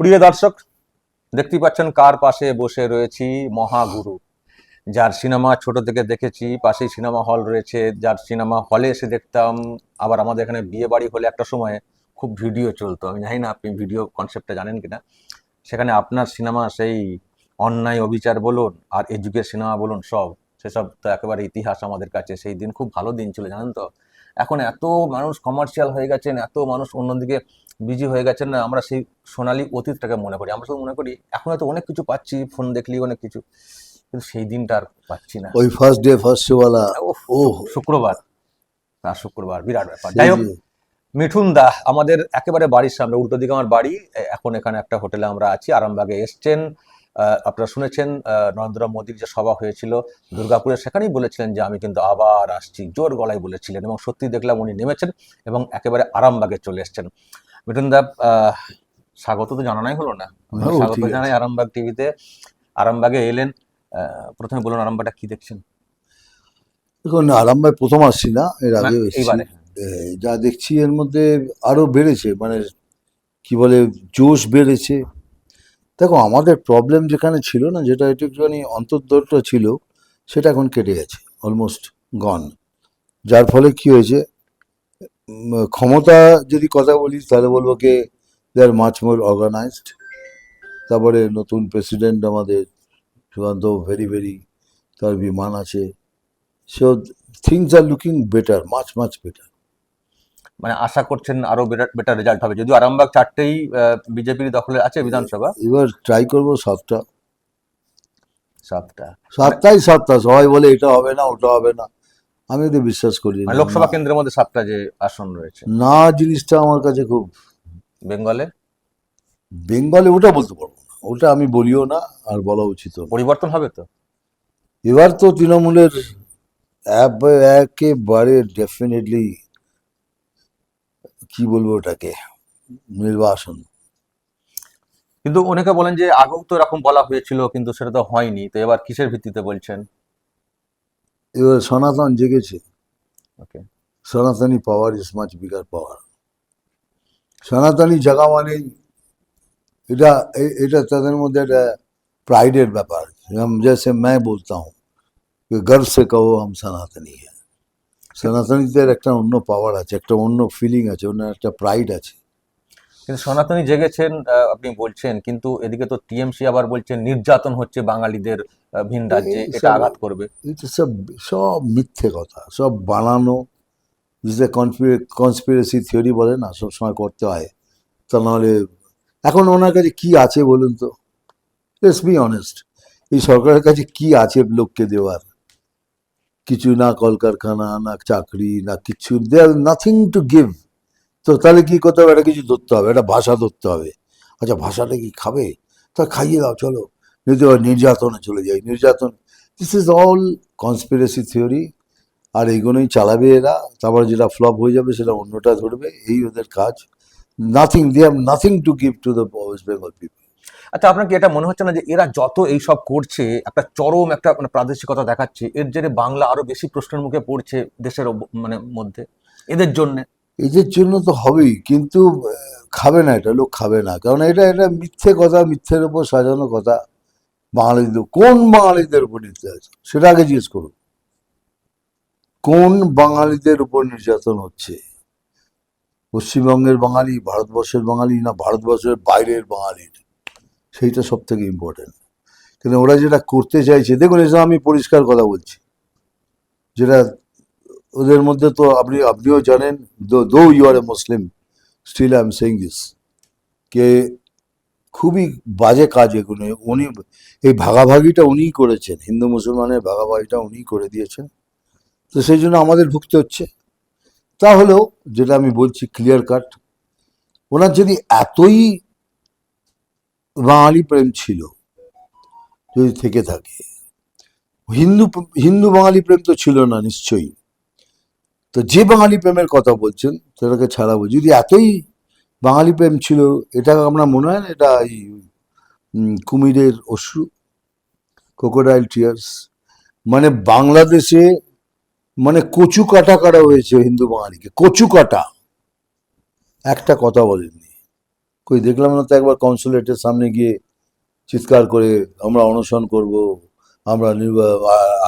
প্রিয় দর্শক দেখতেই পাচ্ছেন কার পাশে বসে রয়েছি মহাগুরু। যার সিনেমা ছোট থেকে দেখেছি, পাশেই সিনেমা হল রয়েছে, যার সিনেমা হলে এসে দেখতাম। আবার আমাদের এখানে বিয়ে বাড়ি হলে একটা সময় খুব ভিডিও চলতো। আমি জানি না আপনি ভিডিও কনসেপ্টটা জানেন কিনা। সেখানে আপনার সিনেমা সেই অন্যায় অবিচার বলুন, আর এজুকের সিনেমা বলুন, সব সেসব তো একেবারে ইতিহাস আমাদের কাছে। সেই দিন খুব ভালো দিন ছিল, জানেন তো? এখন এত মানুষ কমার্শিয়াল হয়ে গেছেন এত মানুষ অন্যদিকে বিজি হয়ে গেছেন না আমরা সেই সোনালী অতীতটাকে মনে করি। আমরা শুধু মনে করি এখন হয়তো অনেক কিছু পাচ্ছি ফোন দেখলি অনেক কিছু কিন্তু সেই দিনটা আর পাচ্ছি না। ওই ফার্স্ট ডে ফার্স্ট শোওয়ালা ওহ, ও শুক্রবার আর শুক্রবার বিরাট ব্যাপার। যাই হোক মিঠুন দা আমাদের একেবারে বাড়ির সামনে উল্টো দিকে আমার বাড়ি এখন এখানে একটা হোটেলে আমরা আছি আরামবাগে এসছেন। আপনারা শুনেছেন নরেন্দ্র মোদীর যে সভা হয়েছিল দুর্গাপুরে সেখানেই বলেছিলেন যে আমি কিন্তু আবার আসছি জোর গলায় বলেছিলেন এবং সত্যি দেখলাম উনি নেমেছেন এবং একেবারে আরামবাগে চলে এসছেন। মিঠুন দা আহ, স্বাগত তো জানানোই হলো না। হ্যাঁ, স্বাগত জানাই আরামবাগ টিভিতে। আরামবাগে এলেন আহ, প্রথমে বলুন আরামবাগটা কি দেখছেন? দেখুন আরামবাগ প্রথম আসছি না এর আগে যা দেখছি এর মধ্যে আরও বেড়েছে মানে কি বলে জোশ বেড়েছে। দেখো, আমাদের প্রবলেম যেখানে ছিল না, যেটা একটু একটুখানি অন্তর্দরটা ছিল, সেটা এখন কেটে গেছে অলমোস্ট গন যার ফলে কি হয়েছে? ক্ষমতা যদি কথা বলি তাহলে বলব কি দে আর মাচ মোর অর্গানাইজড তারপরে নতুন প্রেসিডেন্ট আমাদের, সুকান্ত ভেরি ভেরি তার বিমান আছে। So things are looking better মাছ মাছ বেটার মানে আশা করছেন আরও বেটার রেজাল্ট হবে। যদিও আরামবাগ চারটেই বিজেপির দখলে আছে বিধানসভা। এবার ট্রাই করব সবটা। সাতটা সাতটাই সাতটা সবাই বলে এটা হবে না ওটা হবে না। আমি তো বিশ্বাস করি মানে না। লোকসভা কেন্দ্রের মধ্যে সাতটা যে আসন রয়েছে। না জিনিসটা আমার কাছে খুব বেঙ্গলে? বেঙ্গলে ওটা বলতে পারব না। ওটা আমি বলিও না আর বলা উচিত পরিবর্তন হবে তো? এবার তো তৃণমূলের এক- একেবারে ডেফিনেটলি কি বলবো ওটাকে নির্বাসন কিন্তু অনেকে বলেন যে আগেও তো এরকম বলা হয়েছিল কিন্তু সেটা তো হয়নি তো এবার কিসের ভিত্তিতে বলছেন এবার সনাতন জেগেছে ওকে সনাতনী power is much bigger power সনাতনী জায়গা মানেই এটা এ- এটা তাদের মধ্যে একটা প্রাইডের ব্যাপার हम जैसे मैं बोलता हूँ कि गर्व से कहो हम सनातनी है সনাতনীদের একটা অন্য পাওয়ার আছে একটা অন্য ফিলিং আছে অন্য একটা প্রাইড আছে। কিন্তু সনাতনী জেগেছেন আপনি বলছেন কিন্তু এদিকে তো টিএমসি আবার বলছেন নির্যাতন হচ্ছে বাঙালিদের ভিন রাজ্যে এটা আঘাত করবে। সব সব মিথ্যে কথা সব বানানো যে কনস্পিরেসি থিওরি বলে না সবসময় করতে হয়। তা নাহলে এখন ওনার কাছে কি আছে বলুন তো? লেটস বি অনেস্ট এই সরকারের কাছে কি আছে লোককে দেওয়ার? কিছু না, কলকারখানা, না চাকরি, না কিছু। They are nothing to give তো তাহলে কি করতে হবে? একটা কিছু ধরতে হবে, একটা ভাষা ধরতে হবে। আচ্ছা ভাষাটা কি খাবে? তা খাইয়ে দাও, চলো। যদি নির্যাতনে চলে যাই। নির্যাতন this is all conspiracy theory আর এইগুলোই চালাবে এরা। তারপর যেটা ফ্লপ হয়ে যাবে, সেটা অন্যটা ধরবে। এই ওদের কাজ। Nothing they have nothing to give to the West Bengal people আচ্ছা আপনার কি এটা মনে হচ্ছে না যে এরা যত এই সব করছে, একটা চরম একটা মানে প্রাদেশিকতা দেখাচ্ছে, এর জেরে বাংলা আরও বেশি প্রশ্নের মুখে পড়ছে দেশের মানে মধ্যে? এদের জন্য? এদের জন্য তো হবেই, কিন্তু খাবে না এটা, লোক খাবে না। কারণ এটা এটা মিথ্যে কথা, মিথ্যের উপর সাজানো কথা বাঙালিদের কোন বাঙালিদের উপর নির্যাতন? সেটা আগে জিজ্ঞেস করুন। কোন বাঙালিদের উপর নির্যাতন হচ্ছে? পশ্চিমবঙ্গের বাঙালি, ভারতবর্ষের বাঙালি না ভারতবর্ষের বাইরের বাঙালির? সেইটা সব থেকে ইম্পর্টেন্ট কিন্তু ওরা যেটা করতে চাইছে, দেখুন, এসব আমি পরিষ্কার কথা বলছি। যেটা ওদের মধ্যে তো আপনি, আপনিও জানেন though you are a Muslim still I am saying this কে খুবই বাজে কাজ এগুলো। উনি, এই ভাগাভাগিটা উনিই করেছেন, হিন্দু মুসলমানের ভাগাভাগিটা উনিই করে দিয়েছেন। তো সেই জন্য আমাদের ভুগতে হচ্ছে। তাহলেও, যেটা আমি বলছি ক্লিয়ার কাট ওনার যদি এতই বাঙালি প্রেম ছিল, যদি থেকে থাকে। হিন্দু হিন্দু বাঙালি প্রেম তো ছিল না, নিশ্চয়ই। তো যে বাঙালি প্রেমের কথা বলছেন, সেটাকে ছাড়াবো যদি এতই বাঙালি প্রেম ছিল, এটা আমরা মনে হয় না, এটা এই কুমিরের অশ্রু ক্রোকোডাইল টিয়ার্স মানে বাংলাদেশে মানে কচু কাটা করা হয়েছে হিন্দু বাঙালিকে? কচু কাটা একটা কথা বলেননি। কই, দেখলাম না তো একবার কনসুলেটের সামনে গিয়ে চিৎকার করে, আমরা অনশন করব, আমরা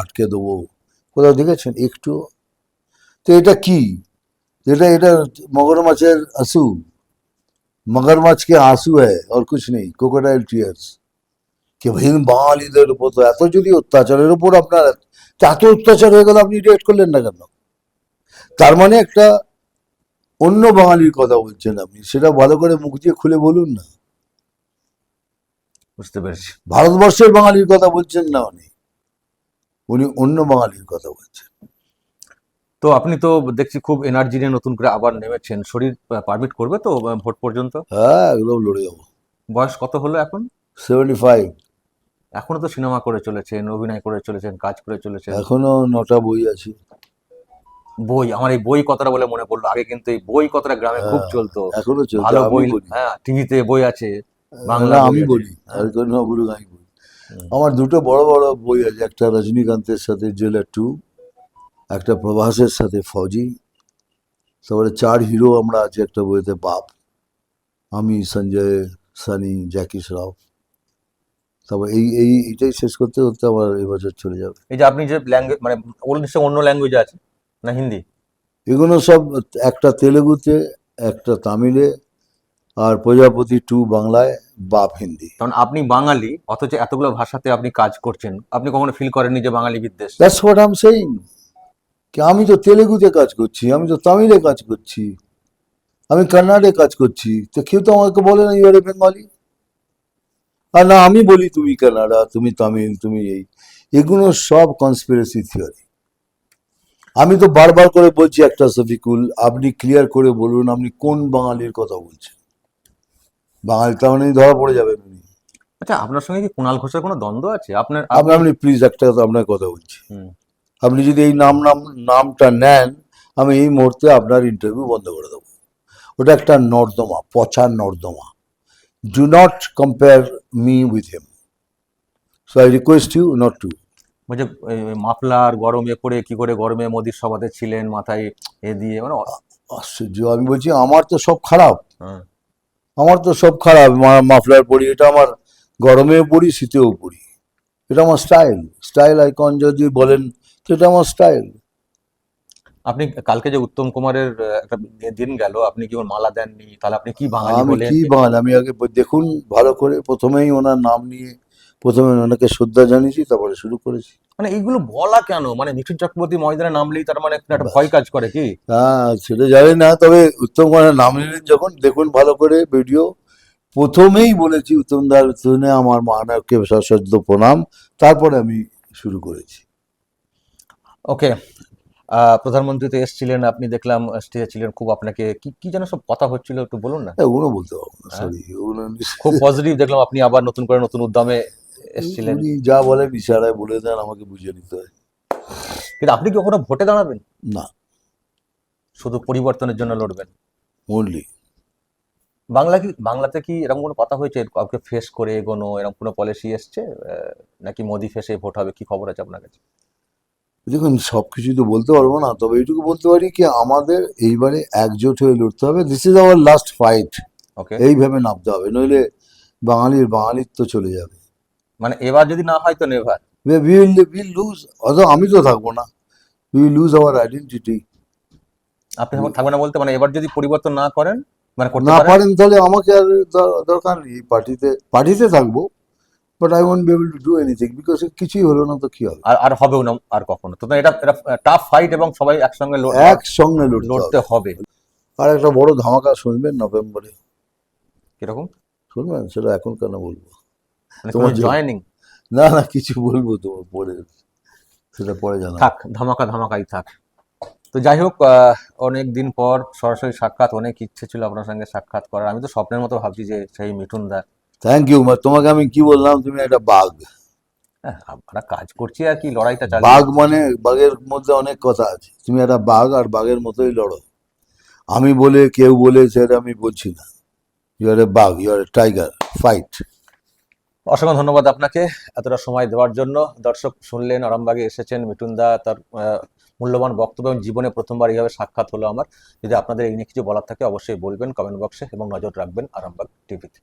আটকে দেবো। কোথাও দেখেছেন? একটু তো এটা কি? এটা এটা মগরমাছের আসু মগরমাছকে আসু হ্যায়? আর কিছু নেই। কোকোডাইল টিয়ার্স কে ভাই বাঙালিদের উপর তো এত যদি অত্যাচারের উপর আপনার এত অত্যাচার হয়ে গেল, আপনি রেট করলেন না কেন? তার মানে একটা অন্য বাঙালির কথা বলছেন আপনি সেটা ভালো করে মুখ দিয়ে খুলে বলুন না। বুঝতে পেরেছি। ভারতবর্ষের বাঙালির কথা বলছেন না উনি। উনি অন্য বাঙালির কথা বলছেন। তো আপনি তো দেখছি খুব এনার্জি নিয়ে নতুন করে আবার নেমেছেন। শরীর পারমিট করবে তো ভোট পর্যন্ত? হ্যাঁ একদম লড়ে যাব। বয়স কত হলো এখন? সেভেন্টি ফাইভ এখনও তো সিনেমা করে চলেছেন অভিনয় করে চলেছেন কাজ করে চলেছেন। এখনও নটা বই আছে। বই আমার এই বই কথাটা বলে মনে পড়ল। আগে কিন্তু এই বই কথাটা গ্রামে খুব হ্যাঁ, চলতো। এখনও চলছে ভালো বই হ্যাঁ টিভিতে বই আছে বাংলা আমি বলি হ্যাঁ। আর কোনো বলুক আমি বলি আমার দুটো বড় বড় বই আছে একটা রজনীকান্তের সাথে জেলার টু একটা প্রভাসের সাথে ফৌজি তারপরে চার হিরো আমরা আছি একটা বইতে বাপ আমি সঞ্জয় সানি জ্যাকি শ্রফ তারপর এই এই এটাই শেষ করতে করতে আমার এবছর চলে যাবে। এই যে আপনি যে ল্যাঙ্গুয়েজ মানে নিশ্চয় অন্য ল্যাঙ্গুয়েজ আছে। না হিন্দি? এগুলো সব একটা তেলেগুতে একটা তামিলে আর প্রজাপতি টু বাংলায় বাপ হিন্দি। কারণ আপনি বাঙালি অথচ এতগুলো ভাষাতে আপনি কাজ করছেন। আপনি কখনো ফিল করেননি যে বাঙালি বিদ্বেষ? দ্যাটস হোয়াট সেইং কি আমি তো তেলেগুতে কাজ করছি আমি তো তামিলে কাজ করছি আমি কন্নাডে কাজ করছি তো কেউ তো আমাকে বলে না ইউআর বেঙ্গলি আর না আমি বলি তুমি কানাডা তুমি তামিল তুমি এই। এগুলো সব কনস্পিরেসি থিওরি আমি তো বারবার করে বলছি একটা সফিকুল আপনি ক্লিয়ার করে বলুন আপনি কোন বাঙালির কথা বলছেন। বাঙালি তার মানে ধরা পড়ে যাবেন উনি। আচ্ছা আপনার সঙ্গে কি কুণাল ঘোষের কোনো দ্বন্দ্ব আছে? আপনার আপনি আপনি প্লিজ একটা কথা আপনার কথা বলছি। আপনি যদি এই নাম নাম নামটা নেন আমি এই মুহূর্তে আপনার ইন্টারভিউ বন্ধ করে দেবো। ওটা একটা নর্দমা পচা নর্দমা। Do not compare me with him so I request you not to বলছে মাফলার গরমে পড়ে কি করে গরমে মোদির সভাতে ছিলেন মাথায় এ দিয়ে? মানে আশ্চর্য আমি বলছি আমার তো সব খারাপ। হ্যাঁ। আমার তো সব খারাপ। মাফলার পরি এটা আমার গরমেও পরি শীতেও পরি এটা আমার স্টাইল। স্টাইল আইকন যদি বলেন তো এটা আমার স্টাইল। আপনি কালকে যে উত্তম কুমারের একটা দিন গেল আপনি কি ওর মালা দেননি? তাহলে আপনি কি বাঙালি আমি কি বাঙালি? আমি আগে দেখুন ভালো করে প্রথমেই ওনার নাম নিয়ে প্রথমে ওনাকে শ্রদ্ধা জানিয়েছি তারপরে শুরু করেছি। মানে এইগুলো বলা কেন? মানে মিঠুন চক্রবর্তী ময়দানে নামলেই তার মানে একটা ভয় কাজ করে কি? হ্যাঁ সেটা জানি না তবে উত্তম কুমারের নাম নিলেন যখন দেখুন ভালো করে ভিডিও। প্রথমেই বলেছি উত্তম দার শুনে আমার মানবকে সশ্রদ্ধ প্রণাম তারপরে আমি শুরু করেছি। ওকে প্রধানমন্ত্রী তো এসেছিলেন আপনি দেখলাম স্টেজে ছিলেন খুব আপনাকে কি কি যেন সব কথা হচ্ছিল একটু বলুন না। হ্যাঁ, ওগুলো বলতে পারব না হ্যাঁ। সরি খুব পজিটিভ দেখলাম আপনি আবার নতুন করে নতুন উদ্যমে এসেছিলেন। উনি যা বলেন ইশারায় বলে দেন আমাকে বুঝিয়ে নিতে হয়। কিন্তু আপনি কি কখনো ভোটে দাঁড়াবেন? না। শুধু পরিবর্তনের জন্য লড়বেন? অনলি বাংলা কি বাংলাতে কি এরকম কোনো কথা হয়েছে? কাউকে ফেস করে এগোনো এরকম কোনো পলিসি এসছে? নাকি মোদি ফেসে ভোট হবে? কি খবর আছে আপনার কাছে? দেখুন সব কিছুই তো বলতে পারব না তবে এইটুকু বলতে পারি কি আমাদের এইবারে একজোট হয়ে লড়তে হবে। This is our last fight okay এইভাবে নামতে হবে নইলে বাঙালির বাঙালির তো চলে যাবে। মানে এবার যদি না হয় তো নেভার উইল উইল লুজ অত আমি তো থাকব না উইল লুজ আওয়ার আইডেন্টিটি আপনি থাকবেন না বলতে মানে এবার যদি পরিবর্তন না করেন মানে করতে না পারেন? তাহলে আমাকে আর দরকার নেই পার্টিতে পার্টিতে থাকব but I want be able to do anything because কিছুই হলো না তো কি হবে? আর আর হবেও না আর কখনো। তো এটা এটা টাফ ফাইট এবং সবাই একসঙ্গে একসঙ্গে লড়তে হবে। আর একটা বড় ধামাকা শুনবেন নভেম্বরে। কীরকম? শুনবেন সেটা এখন কেন বলব? তোমার যে- জয়েনিং না না কিছু বলব তোমার পরে। সেটা পরে জানা থাক ধামাকা ধামাকাই থাক। তো যাই হোক অনেক দিন পর সরাসরি সাক্ষাৎ অনেক ইচ্ছে ছিল আপনার সঙ্গে সাক্ষাৎ করার। আমি তো স্বপ্নের মতো ভাবছি যে সেই মিঠুন দা থ্যাংক ইউ তোমাকে আমি কি বললাম? তুমি একটা বাঘ। হ্যাঁ, আমরা কাজ করছি আর কি লড়াইটা চালিয়ে বাঘ মানে বাঘের মধ্যে অনেক কথা আছে। তুমি একটা বাঘ আর বাঘের মতোই লড়ো। আমি বলে কেউ বলে সেটা আমি বলছি না। ইউ আর এ বাঘ you are a tiger fight অসংখ্য ধন্যবাদ আপনাকে এতটা সময় দেওয়ার জন্য। দর্শক শুনলেন, আরামবাগে এসেছেন মিঠুন দা, তার মূল্যবান বক্তব্য এবং জীবনে প্রথমবার এইভাবে সাক্ষাৎ হলো আমার। যদি আপনাদের এই নিয়ে কিছু বলার থাকে অবশ্যই বলবেন কমেন্ট বক্সে এবং নজর রাখবেন আরামবাগ টিভিতে।